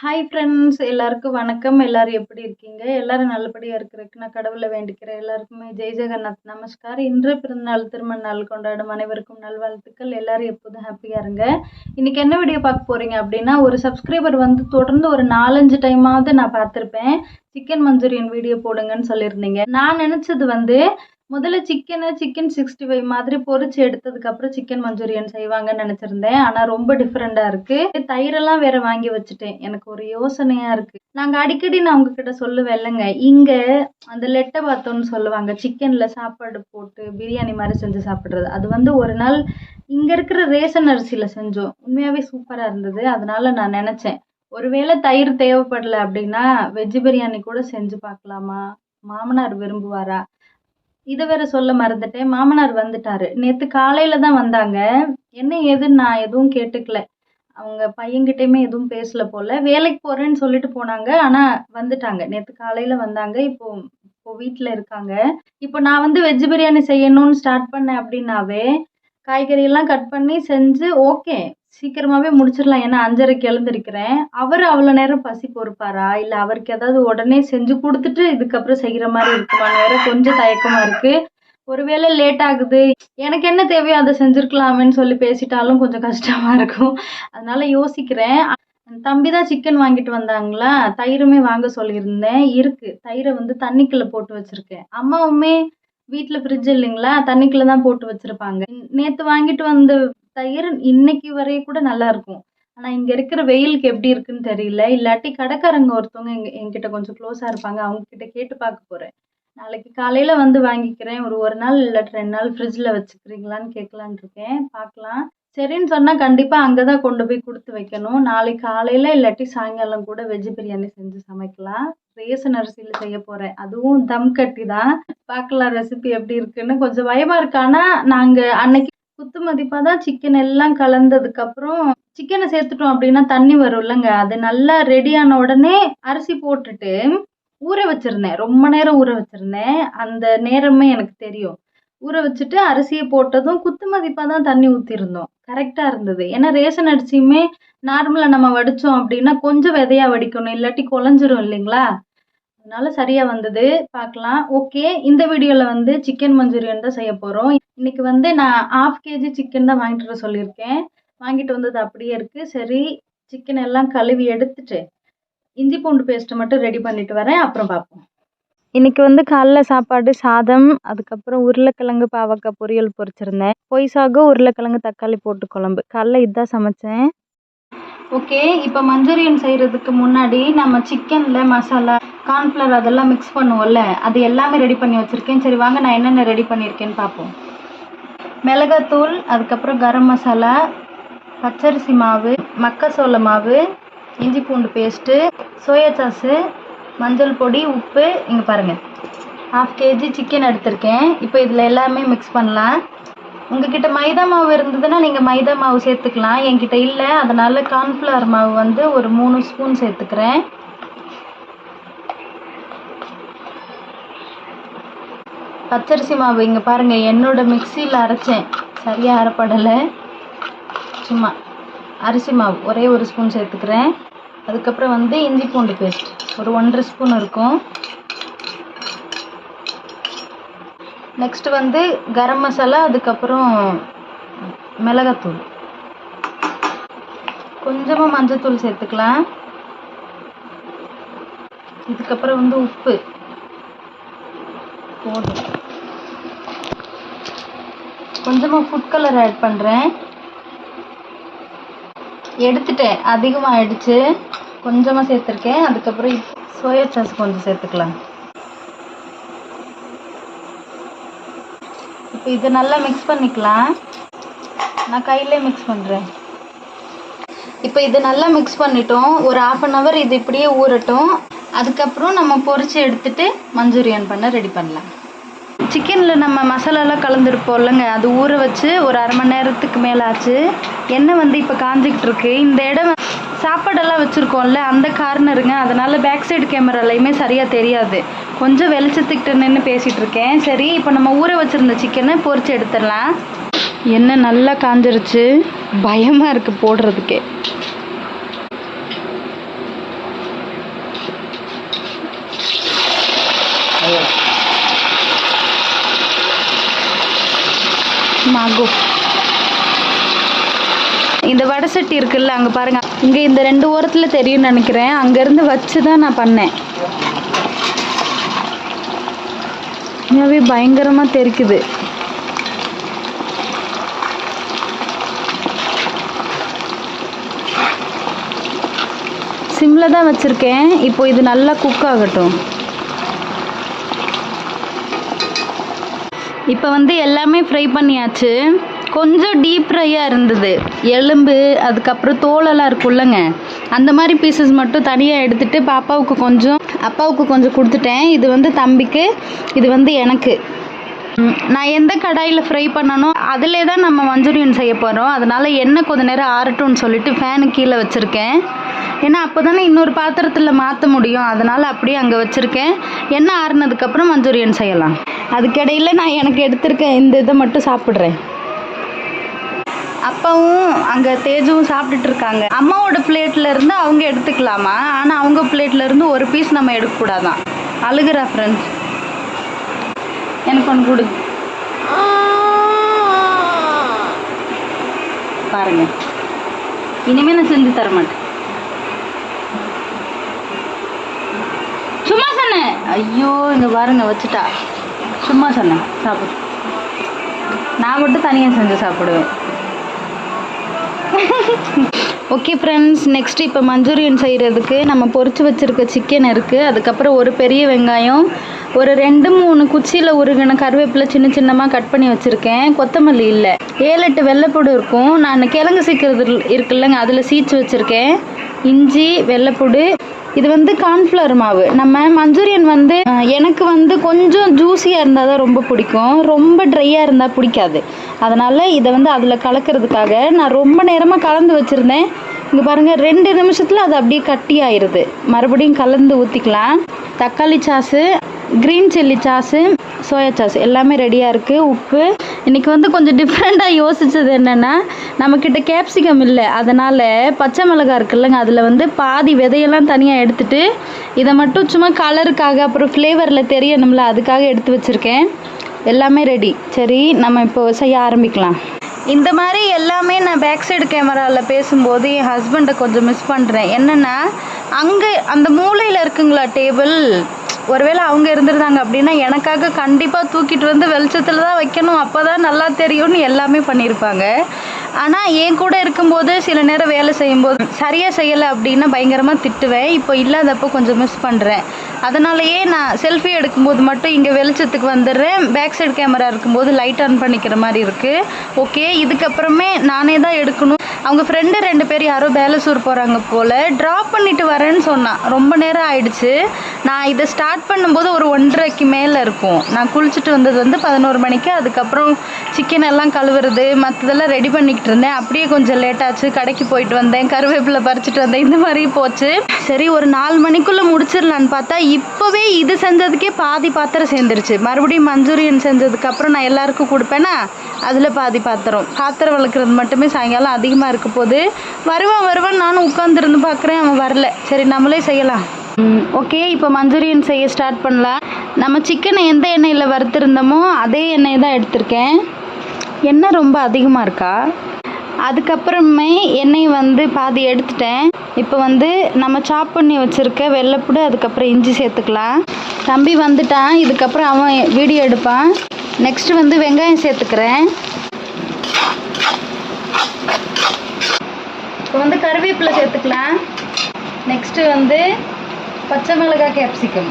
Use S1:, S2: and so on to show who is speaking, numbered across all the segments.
S1: Hi friends எல்லாருக்கும் வணக்கம். எல்லாரும் எப்படி இருக்கீங்க? எல்லாரும் நல்லபடியாக இருக்கிறதுக்கு நான் கடவுளை வேண்டிக்கிறேன். எல்லாருக்குமே ஜெய் ஜெகநாத். நமஸ்கார். இன்று பிறந்தநாள் திருமண நாள் கொண்டாடும் அனைவருக்கும் நல்வாழ்த்துக்கள். எல்லாரும் எப்போதும் ஹாப்பியாக இருங்க. இன்றைக்கி என்ன வீடியோ பார்க்க போகிறீங்க அப்படின்னா ஒரு சப்ஸ்கிரைபர் வந்து தொடர்ந்து ஒரு நாலஞ்சு டைமாவது நான் பார்த்துருப்பேன். சிக்கன் மஞ்சூரியன் வீடியோ போடுங்கன்னு சொல்லியிருந்தீங்க. நான் நினச்சது வந்து முதல்ல சிக்கனை சிக்கன் சிக்ஸ்டி ஃபைவ் மாதிரி பொரிச்சு எடுத்ததுக்கு அப்புறம் சிக்கன் மஞ்சூரியன் செய்வாங்கன்னு நினச்சிருந்தேன். ஆனால் ரொம்ப டிஃப்ரெண்ட்டாக இருக்குது தயிரெல்லாம் வேற வாங்கி வச்சுட்டேன். எனக்கு ஒரு யோசனையாக இருக்குது நாங்கள் அடிக்கடி நான் உங்ககிட்ட சொல்லுவேன் இல்லைங்க இங்கே அந்த லெட்டை பார்த்தோன்னு சொல்லுவாங்க. சிக்கனில் சாப்பாடு போட்டு பிரியாணி மாதிரி செஞ்சு சாப்பிட்றது. அது வந்து ஒரு நாள் இங்கே இருக்கிற ரேஷன் அரிசியில் செஞ்சோம். உண்மையாகவே சூப்பராக இருந்தது. அதனால நான் நினச்சேன். ஒருவேளை தயிர் தேவைப்படல அப்படின்னா வெஜ் பிரியாணி கூட செஞ்சு பார்க்கலாமா? மாமனார் விரும்புவாரா? இதை வேற சொல்ல மறந்துட்டேன். மாமனார் வந்துட்டாரு. நேத்து காலையில தான் வந்தாங்க. என்ன ஏதுன்னு நான் எதுவும் கேட்டுக்கல. அவங்க பையன்கிட்டயுமே எதுவும் பேசல போல. வேலைக்கு போறேன்னு சொல்லிட்டு போனாங்க. ஆனா வந்துட்டாங்க. நேத்து காலையில வந்தாங்க. இப்போ இப்போ வீட்டில் இருக்காங்க. இப்போ நான் வந்து வெஜ் பிரியாணி செய்யணும்னு ஸ்டார்ட் பண்ணேன் அப்படின்னாவே காய்கறியெல்லாம் கட் பண்ணி செஞ்சு ஓகே சீக்கிரமாவே முடிச்சிடலாம். ஏன்னா அஞ்சரைக்கு எழுந்திருக்கிறேன். அவர் அவ்வளோ நேரம் பசி பொறுப்பாரா? இல்லை அவருக்கு ஏதாவது உடனே செஞ்சு கொடுத்துட்டு இதுக்கப்புறம் செய்கிற மாதிரி இருக்குமான்னு வேற கொஞ்சம் தயக்கமா இருக்கு. ஒருவேளை லேட் ஆகுது. எனக்கு என்ன தேவையோ அதை செஞ்சிருக்கலாமேன்னு சொல்லி பேசிட்டாலும் கொஞ்சம் கஷ்டமா இருக்கும். அதனால யோசிக்கிறேன். தம்பி தான் சிக்கன் வாங்கிட்டு வந்தாங்களா? தயிருமே வாங்க சொல்லியிருந்தேன். இருக்கு. தயிரை வந்து தண்ணிக்குள்ள போட்டு வச்சிருக்கேன். அம்மாவுமே வீட்டில் ஃப்ரிட்ஜ் இல்லைங்களா? தண்ணிக்குள்ள தான் போட்டு வச்சிருப்பாங்க. நேற்று வாங்கிட்டு வந்த தயிர் இன்னைக்கு வரையும் கூட நல்லா இருக்கும். ஆனால் இங்கே இருக்கிற வெயிலுக்கு எப்படி இருக்குன்னு தெரியல. இல்லாட்டி கடைக்காரங்க ஒருத்தவங்க எங்க என்கிட்ட கொஞ்சம் க்ளோஸாக இருப்பாங்க. அவங்க கிட்ட கேட்டு பார்க்க போகிறேன் நாளைக்கு காலையில் வந்து வாங்கிக்கிறேன். ஒரு ஒரு நாள் இல்லாட்டி ரெண்டு நாள் ஃப்ரிட்ஜில் வச்சுக்கிறீங்களான்னு கேட்கலான் இருக்கேன். பார்க்கலாம். சரின்னு சொன்னால் கண்டிப்பாக அங்கே தான் கொண்டு போய் கொடுத்து வைக்கணும். நாளைக்கு காலையில் இல்லாட்டி சாயங்காலம் கூட வெஜ் பிரியாணி செஞ்சு சமைக்கலாம். ரேசன் அரிசியில் செய்ய போகிறேன் அதுவும் தம் கட்டி தான். பார்க்கலாம் ரெசிபி எப்படி இருக்குன்னு. கொஞ்சம் பயமாக இருக்கு. ஆனால் நாங்கள் அன்னைக்கு குத்து மதிப்பாக தான் சிக்கன் எல்லாம் கலந்ததுக்கப்புறம் சிக்கனை சேர்த்துட்டோம் அப்படின்னா தண்ணி வரும் இல்லைங்க. அது நல்லா ரெடியான உடனே அரிசி போட்டுட்டு ஊற வச்சிருந்தேன். ரொம்ப நேரம் ஊற வச்சிருந்தேன். அந்த நேரமே எனக்கு தெரியும். ஊற வச்சுட்டு அரிசியை போட்டதும் குத்து மதிப்பாக தான் தண்ணி ஊற்றிருந்தோம் கரெக்டாக இருந்தது. ஏன்னா ரேஷன் அரிசியுமே நார்மலாக நம்ம வடித்தோம் அப்படின்னா கொஞ்சம் விதையாக வடிக்கணும். இல்லாட்டி குழஞ்சிரும் இல்லைங்களா? அதனால சரியா வந்தது. பார்க்கலாம் ஓகே. இந்த வீடியோவில் வந்து சிக்கன் மஞ்சூரியன் தான் செய்ய போகிறோம் இன்னைக்கு வந்து நான் ஆஃப் கேஜி சிக்கன் தான் வாங்கிட்டு வர சொல்லியிருக்கேன். வாங்கிட்டு வந்தது அப்படியே இருக்கு. சரி சிக்கன் எல்லாம் கழுவி எடுத்துட்டு இஞ்சி பூண்டு பேஸ்ட்டு மட்டும் ரெடி பண்ணிட்டு வரேன். அப்புறம் பார்ப்போம். இன்னைக்கு வந்து காலைல சாப்பாடு சாதம் அதுக்கப்புறம் உருளைக்கிழங்கு பாவக்காய் பொரியல் பொரிச்சிருந்தேன். பொய் சாகு உருளைக்கிழங்கு தக்காளி போட்டு குழம்பு. காலைல இதுதான் சமைச்சேன். ஓகே இப்போ மஞ்சூரியன் செய்கிறதுக்கு முன்னாடி நம்ம சிக்கனில் மசாலா கார்ன்ஃப்ளவர் அதெல்லாம் மிக்ஸ் பண்ணுவோம்ல அது எல்லாமே ரெடி பண்ணி வச்சுருக்கேன். சரி வாங்க நான் என்னென்ன ரெடி பண்ணியிருக்கேன்னு பார்ப்போம். மிளகாத்தூள் அதுக்கப்புறம் கரம் மசாலா பச்சரிசி மாவு மக்கசோள மாவு இஞ்சி பூண்டு பேஸ்ட்டு சோயா சாஸு மஞ்சள் பொடி உப்பு இங்கே பாருங்கள் ஹாஃப் கேஜி சிக்கன் எடுத்திருக்கேன். இப்போ இதில் எல்லாமே மிக்ஸ் பண்ணலாம். உங்ககிட்ட மைதா மாவு இருந்ததுன்னா நீங்கள் மைதா மாவு சேர்த்துக்கலாம். என்கிட்ட இல்லை. அதனால கார்ன்ஃப்ளவர் மாவு வந்து ஒரு மூணு ஸ்பூன் சேர்த்துக்கிறேன். பச்சரிசி மாவு இங்கே பாருங்கள் என்னோட மிக்சியில் அரைச்சேன். சரியாக அரைப்படலை. சும்மா அரிசி மாவு ஒரே ஒரு ஸ்பூன் சேர்த்துக்கிறேன். அதுக்கப்புறம் வந்து இஞ்சி பூண்டு பேஸ்ட். ஒரு ஒன்றரை ஸ்பூன் இருக்கும். நெக்ஸ்ட் வந்து கரம் மசாலா அதுக்கப்புறம் மிளகாத்தூள். கொஞ்சமாக மஞ்சத்தூள் சேர்த்துக்கலாம். இதுக்கப்புறம் வந்து உப்பு. போதும். கொஞ்சமாக ஃபுட் கலர் ஆட் பண்ணுறேன் எடுத்துட்டேன். அதிகமாக ஆயிடுச்சு கொஞ்சமாக சேர்த்துருக்கேன். அதுக்கப்புறம் சோயா சாஸ் கொஞ்சம் சேர்த்துக்கலாம். இப்போ இதை நல்லா மிக்ஸ் பண்ணிக்கலாம். நான் கையிலே மிக்ஸ் பண்ணுறேன் இப்போ இது நல்லா மிக்ஸ் பண்ணிட்டோம். ஒரு ஆஃப் அன் ஹவர் இது இப்படியே ஊறட்டும். அதுக்கப்புறம் நம்ம பொரிச்சு எடுத்துட்டு மஞ்சூரியன் பண்ண ரெடி பண்ணலாம். சிக்கனில் நம்ம மசாலாலாம் கலந்துருப்போம் இல்லைங்க. அது ஊற வச்சு ஒரு அரை மணி நேரத்துக்கு மேலே ஆச்சு எண்ணெய் வந்து இப்போ காஞ்சிக்கிட்டு இருக்கு. இந்த இடம் சாப்பாடெல்லாம் வச்சுருக்கோம்ல அந்த கார்னருங்க அதனால் பேக் சைடு கேமராலையுமே சரியாக தெரியாது. கொஞ்சம் வெளிச்சத்துக்கிட்டு நின்று பேசிகிட்டு இருக்கேன். சரி இப்போ நம்ம ஊரை வச்சுருந்த சிக்கனை பொறிச்சு எடுத்துடலாம். என்ன நல்லா காஞ்சிருச்சு. பயமாக இருக்குது போடுறதுக்கே. மாகோ இந்த வடை சட்டி இருக்குல்ல அங்கே பாருங்க. இங்கே இந்த ரெண்டு ஓரத்தில் தெரியும்னு நினைக்கிறேன். அங்கேருந்து வச்சு தான் நான் பண்ணேன். உண்மையாவே பயங்கரமாக தெரிக்குது. சிம்மில் தான் வச்சுருக்கேன். இப்போ இது நல்லா குக் ஆகட்டும். இப்போ வந்து எல்லாமே ஃப்ரை பண்ணியாச்சு. கொஞ்சம் டீப் ஃப்ரையாக இருந்தது. எலும்பு அதுக்கப்புறம் தோலெல்லாம் இருக்கும்லங்க அந்த மாதிரி பீசஸ் மட்டும் தனியாக எடுத்துட்டு பாப்பாவுக்கு கொஞ்சம் அப்பாவுக்கு கொஞ்சம் கொடுத்துட்டேன். இது வந்து தம்பிக்கு இது வந்து எனக்கு. நான் எந்த கடாயில் ஃப்ரை பண்ணனோ அதிலே தான் நம்ம மஞ்சூரியன் செய்ய போகிறோம் அதனால் எண்ணெய் கொஞ்ச நேரம் ஆறட்டும்னு சொல்லிட்டு ஃபேனு கீழே வச்சுருக்கேன். ஏன்னா அப்போ தானே இன்னொரு பாத்திரத்தில் மாற்ற முடியும். அதனால் அப்படியே அங்கே வச்சுருக்கேன். எண்ணெய் ஆறுனதுக்கப்புறம் மஞ்சூரியன் செய்யலாம். அதுக்கிடையில் நான் எனக்கு எடுத்திருக்க இந்த இதை மட்டும் சாப்பிட்றேன். அப்பாவும் அங்கே தேஜுவும் சாப்பிட்டுட்டு இருக்காங்க. அம்மாவோட பிளேட்ல இருந்து அவங்க எடுத்துக்கலாமா? ஆனால் அவங்க பிளேட்ல இருந்து ஒரு பீஸ் நம்ம எடுக்கக்கூடாதான். அழுகுற ஃப்ரெண்ட்ஸ் எனக்கு ஒன்று கொடு. பாருங்க. இனிமே நான் செஞ்சு தர மாட்டேன் சும்மா சொன்னேன் ஐயோ இங்க பாருங்க வச்சுட்டா. சும்மா சொன்னேன் சாப்பிடு. நான் மட்டும் தனியாக செஞ்சு சாப்பிடுவேன். ஓகே ஃப்ரெண்ட்ஸ் நெக்ஸ்ட் இப்போ மஞ்சூரியன் செய்கிறதுக்கு நம்ம பொறிச்சு வச்சுருக்க சிக்கன் இருக்குது அதுக்கப்புறம் ஒரு பெரிய வெங்காயம் ஒரு ரெண்டு மூணு குச்சியில் உருகின கருவேப்பிலை சின்ன சின்னமாக கட் பண்ணி வச்சுருக்கேன். கொத்தமல்லி இல்லை. ஏழு எட்டு வெள்ளைப்பூடு இருக்கும். நான் கிழங்கு சீக்கிறது இருக்குல்லங்க அதில் சீச்சு வச்சுருக்கேன். இஞ்சி வெள்ளைப்பூடு. இது வந்து கார்ன்ஃப்ளவர் மாவு. நம்ம மஞ்சூரியன் வந்து எனக்கு வந்து கொஞ்சம் ஜூஸியாக இருந்தால் தான் ரொம்ப பிடிக்கும். ரொம்ப ட்ரையாக இருந்தால் பிடிக்காது. அதனால் இதை வந்து அதில் கலக்கிறதுக்காக நான் ரொம்ப நேரமாக கலந்து வச்சுருந்தேன். இங்கே பாருங்கள் ரெண்டு நிமிஷத்தில் அது அப்படியே கட்டி ஆயிடுது மறுபடியும் கலந்து ஊற்றிக்கலாம் தக்காளி sauce green chilli sauce soya sauce எல்லாமே ரெடியாக இருக்குது உப்பு. இன்றைக்கி வந்து கொஞ்சம் டிஃப்ரெண்ட்டாக யோசித்தது என்னென்னா நம்மக்கிட்ட கேப்சிகம் இல்லை. அதனால் பச்சை மிளகா இருக்குல்லங்க அதில் வந்து பாதி விதையெல்லாம் தனியாக எடுத்துட்டு இதை மட்டும் சும்மா கலருக்காக அப்புறம் ஃப்ளேவரில் தெரியணும்ல அதுக்காக எடுத்து வச்சுருக்கேன். எல்லாமே ரெடி சரி நம்ம இப்போ செய்ய ஆரம்பிக்கலாம். இந்த மாதிரி எல்லாமே நான் பேக் சைடு கேமராவில் பேசும்போது என் ஹஸ்பண்டை கொஞ்சம் மிஸ் பண்ணுறேன் என்னென்னா அங்கே அந்த மூலையில் இருக்குங்களா டேபிள் ஒருவேளை அவங்க இருந்திருந்தாங்க அப்படின்னா எனக்காக கண்டிப்பாக தூக்கிட்டு வந்து வெளிச்சத்தில் தான் வைக்கணும். அப்போ தான் நல்லா தெரியும்னு எல்லாமே பண்ணியிருப்பாங்க. ஆனால் என் கூட இருக்கும்போது சில நேரம் வேலை செய்யும்போது சரியாக செய்யலை அப்படின்னா பயங்கரமாக திட்டுவேன். இப்போ இல்லாதப்போ கொஞ்சம் மிஸ் பண்ணுறேன் அதனாலயே நான் செல்ஃபி எடுக்கும்போது மட்டும் இங்கே வெளிச்சத்துக்கு வந்துடுறேன். பேக் சைடு கேமரா இருக்கும்போது லைட் ஆன் பண்ணிக்கிற மாதிரி இருக்குது ஓகே இதுக்கப்புறமே நானே தான் எடுக்கணும். அவங்க ஃப்ரெண்டு ரெண்டு பேர் யாரோ பேலசூர் போகிறாங்க போல். ட்ராப் பண்ணிட்டு வரேன்னு சொன்னான். ரொம்ப நேரம் ஆயிடுச்சு. நான் இதை ஸ்டார்ட் பண்ணும்போது ஒரு ஒன்றரைக்கு மேலே இருக்கும். நான் குளிச்சுட்டு வந்தது வந்து பதினோரு மணிக்கு அதுக்கப்புறம் சிக்கன் எல்லாம் கழுவுறது மற்றதெல்லாம் ரெடி பண்ணிக்கிட்டு இருந்தேன். அப்படியே கொஞ்சம் லேட் ஆச்சு. கடைக்கு போயிட்டு வந்தேன். கருவேப்பிலை பறிச்சுட்டு வந்தேன். இந்த மாதிரி போச்சு. சரி ஒரு நாலு மணிக்குள்ளே முடிச்சிடலான்னு பார்த்தா இப்போவே இது செஞ்சதுக்கே பாதி பாத்திரம் சேர்ந்துருச்சு. மறுபடியும் மஞ்சூரியன் செஞ்சதுக்கப்புறம் நான் எல்லாருக்கும் கொடுப்பேன்னா அதில் பாதி பாத்திரம். பாத்திரம் வளர்க்குறது மட்டுமே சாயங்காலம் அதிகமாக இருக்க போது வருவான் வருவான் நானும் உட்காந்துருந்து பார்க்குறேன் அவன் வரல. சரி நம்மளே செய்யலாம். ஓகே இப்போ மஞ்சூரியன் செய்ய ஸ்டார்ட் பண்ணலாம் நம்ம சிக்கனை எந்த எண்ணெயில் வறுத்துருந்தோமோ அதே எண்ணெய் தான் எடுத்திருக்கேன். எண்ணெய் ரொம்ப அதிகமாக இருக்கா? அதுக்கப்புறமே எண்ணெய் வந்து பாதி எடுத்துட்டேன். இப்போ வந்து நம்ம சாப் பண்ணி வச்சுருக்க வெள்ளைப்பூடு அதுக்கப்புறம் இஞ்சி சேர்த்துக்கலாம். தம்பி வந்துட்டான் இதுக்கப்புறம் அவன் வீடியோ எடுப்பான். நெக்ஸ்ட் வந்து வெங்காயம் சேர்த்துக்கிறேன். இப்போ வந்து கருவேப்பிலை சேர்த்துக்கலாம். நெக்ஸ்ட்டு வந்து பச்சை மிளகாய் கேப்சிகம்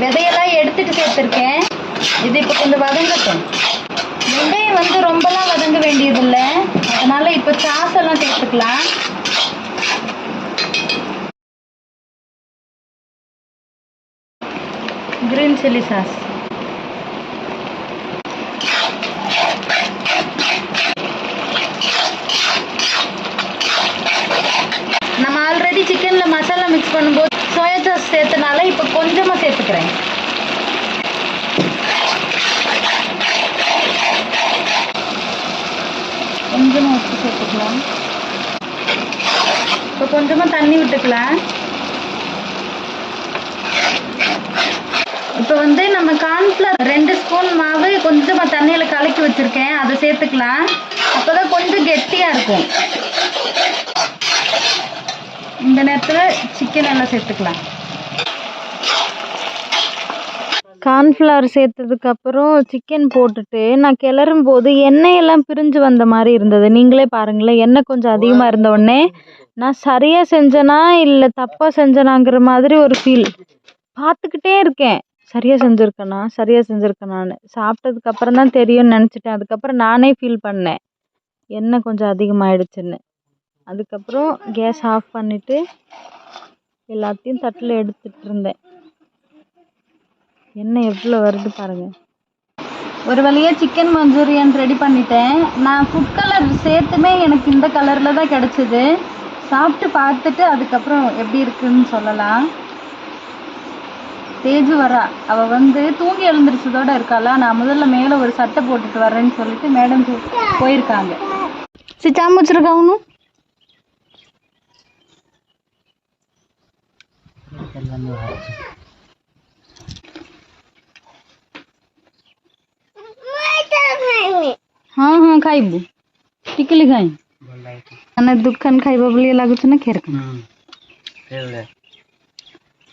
S1: விதையெல்லாம் எடுத்துட்டு சேர்த்துருக்கேன். இது இப்போ கொஞ்சம் வதங்கட்டும். வெங்காயம் வந்து ரொம்பலாம் வதங்க வேண்டியதில்லை. அதனால இப்போ சாஸ் எல்லாம் சேர்த்துக்கலாம். கிரீன் சில்லி சாஸ் சிக்கன்ல மசாலா மிக்ஸ் பண்ணும்போது சோயா சாஸ் சேர்த்தனால இப்போ கொஞ்சமா சேர்த்துக்கிறேன். கொஞ்சமாக உப்பு சேர்த்துக்கலாம். இப்போ கொஞ்சமா தண்ணி விட்டுக்கலாம். இப்போ இப்போ வந்து நம்ம கார்ன்ஃப்ளவர் ரெண்டு ஸ்பூன் மாவு கொஞ்சமாக தண்ணியில் கலக்கி வச்சுருக்கேன். அதை சேர்த்துக்கலாம். அப்போ தான் கொஞ்சம் கெட்டியாக இருக்கும். இந்த நேரத்தில் சிக்கன் எல்லாம் சேர்த்துக்கலாம். கார்ன்ஃப்ளவர் சேர்த்ததுக்கப்புறம் சிக்கன் போட்டுட்டு நான் கிளறும் போது எண்ணெயெல்லாம் பிரிஞ்சு வந்த மாதிரி இருந்தது. நீங்களே பாருங்களேன் எண்ணெய் கொஞ்சம் அதிகமாக இருந்த உடனே நான் சரியாக செஞ்சேனா இல்லை தப்பாக செஞ்சேனாங்கிற மாதிரி ஒரு ஃபீல் பார்த்துக்கிட்டே இருக்கேன். சரியாக செஞ்சுருக்கேனா சரியாக செஞ்சுருக்கேன் நான் சாப்பிட்டதுக்கப்புறம் தான் தெரியும்னு நினச்சிட்டேன். அதுக்கப்புறம் நானே ஃபீல் பண்ணேன். எண்ணெய் கொஞ்சம் அதிகமாகிடுச்சுன்னு அதுக்கப்புறம் கேஸ் ஆஃப் பண்ணிவிட்டு எல்லாத்தையும் தட்டில் எடுத்துகிட்டு இருந்தேன் எண்ணெய் எவ்வளோ வருது பாருங்கள் ஒரு வழியாக சிக்கன் மஞ்சூரியன் ரெடி பண்ணிட்டேன். நான் ஃபுட் கலர் சேர்த்துமே எனக்கு இந்த கலரில் தான் கிடச்சிது. சாப்பிட்டு பார்த்துட்டு அதுக்கப்புறம் எப்படி இருக்குன்னு சொல்லலாம். தேஜு வரா. அவள் வந்து தூங்கி எழுந்திரிச்சதோட இருக்காளா? நான் முதல்ல மேலே ஒரு சட்டை போட்டுட்டு வரேன்னு சொல்லிட்டு மேடம் போயிருக்காங்க. சரி சாம வச்சிருக்கா हाँ हाँ खाइबु। टिकली खाई। मैंने दुखान खाइब बोली लगुच ना खेर हम्म,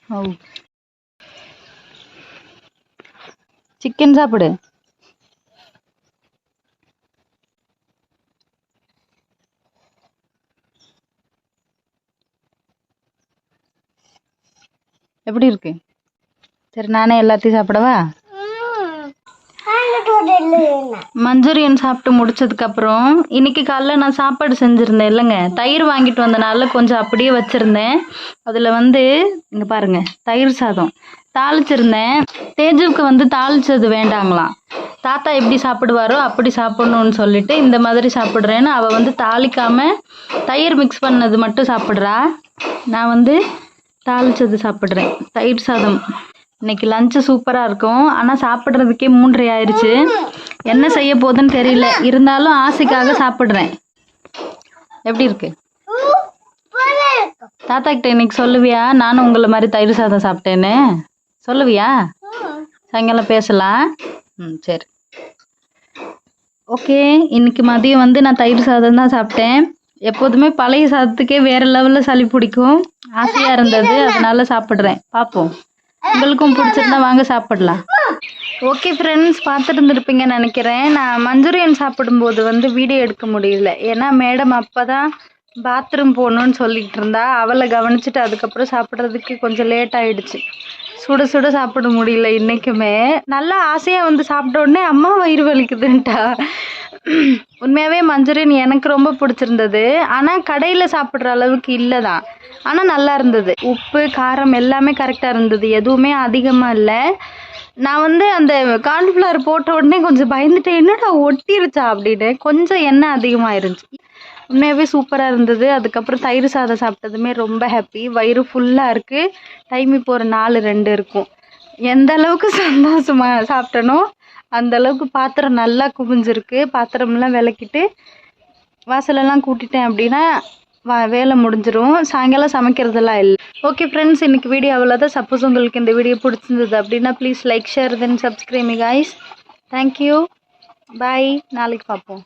S1: हाउ। चिकेन सापड़े? எப்படி இருக்கு? சரி நானே எல்லாத்தையும் சாப்பிடவா? மஞ்சூரியன் சாப்பிட்டு முடிச்சதுக்கப்புறம் இன்னைக்கு காலைல நான் சாப்பாடு செஞ்சுருந்தேன் இல்லைங்க. தயிர் வாங்கிட்டு வந்தனால கொஞ்சம் அப்படியே வச்சுருந்தேன். அதில் வந்து இங்க பாருங்க தயிர் சாதம். தாளிச்சிருந்தேன். தேஜுவுக்கு வந்து தாளிச்சது வேண்டாங்களாம். தாத்தா எப்படி சாப்பிடுவாரோ அப்படி சாப்பிடணும்னு சொல்லிட்டு இந்த மாதிரி சாப்பிட்றேன்னு அவள் வந்து தாளிக்காம தயிர் மிக்ஸ் பண்ணது மட்டும் சாப்பிட்றா. நான் வந்து தாளிச்சது சாப்பிட்றேன். தயிர் சாதம். இன்னைக்கு லஞ்சு சூப்பராக இருக்கும். ஆனால் சாப்பிட்றதுக்கே மூன்றரை ஆயிடுச்சு என்ன செய்ய போகுதுன்னு தெரியல. இருந்தாலும் ஆசைக்காக சாப்பிட்றேன். எப்படி இருக்கு? தாத்தா கிட்ட இன்னைக்கு சொல்லுவியா? நானும் உங்களை மாதிரி தயிர் சாதம் சாப்பிட்டேன்னு. சொல்லுவியா? சாயங்காலம் பேசலாம். ம் சரி. ஓகே. இன்னைக்கு மதியம் வந்து நான் தயிர் சாதம் தான் சாப்பிட்டேன். எப்போதுமே பழைய சாதத்துக்கே வேற லெவலில் சளி பிடிக்கும். ஆசையாக இருந்தது. அதனால சாப்பிட்றேன். பார்ப்போம் உங்களுக்கும் பிடிச்சிருந்தா வாங்க சாப்பிடலாம். ஓகே ஃப்ரெண்ட்ஸ் பார்த்துட்டு இருந்திருப்பீங்கன்னு நினைக்கிறேன். நான் மஞ்சூரியன் சாப்பிடும்போது வந்து வீடியோ எடுக்க முடியல. ஏன்னா மேடம் அப்போ தான் பாத்ரூம் போகணுன்னு சொல்லிட்டு இருந்தா அவளை கவனிச்சுட்டு அதுக்கப்புறம் சாப்பிட்றதுக்கு கொஞ்சம் லேட் ஆயிடுச்சு. சுட சுட சாப்பிட முடியல இன்றைக்குமே நல்லா ஆசையாக வந்து சாப்பிட்ட உடனே அம்மா வயிறு வலிக்குதுன்ட்டா. உண்மையாகவே மஞ்சூரியன் எனக்கு ரொம்ப பிடிச்சிருந்தது. ஆனால் கடையில் சாப்பிட்ற அளவுக்கு இல்லை தான் ஆனால் நல்லா இருந்தது. உப்பு காரம் எல்லாமே கரெக்டாக இருந்தது. எதுவுமே அதிகமாக இல்லை. நான் வந்து அந்த கார்ன்ஃப்ளவர் போட்ட உடனே கொஞ்சம் பயந்துட்டேன். என்னடா ஒட்டிருச்சா அப்படின்னு. கொஞ்சம் எண்ணெய் அதிகமாக இருந்துச்சு. உண்மையாகவே சூப்பராக இருந்தது. அதுக்கப்புறம் தயிர் சாதம் சாப்பிட்டதுமே ரொம்ப ஹாப்பி வயிறு ஃபுல்லாக இருக்குது டைம் இப்போ ஒரு நாலு ரெண்டு இருக்கும். எந்த அளவுக்கு சந்தோஷமாக சாப்பிட்டனோ அந்த அளவுக்கு பாத்திரம் நல்லா குவிஞ்சிருக்கு. பாத்திரம்லாம் விளக்கிட்டு வாசலெல்லாம் கூட்டிட்டேன் அப்படின்னா வா வேலை முடிஞ்சிடும் சாயங்காலம் சமைக்கிறதெல்லாம் இல்லை. ஓகே ஃப்ரெண்ட்ஸ் இன்னைக்கு வீடியோ அவ்வளோதான் சப்போஸ் உங்களுக்கு இந்த வீடியோ பிடிச்சிருந்தது அப்படின்னா please like share then subscribe guys thank you bye நாளைக்கு பார்ப்போம்.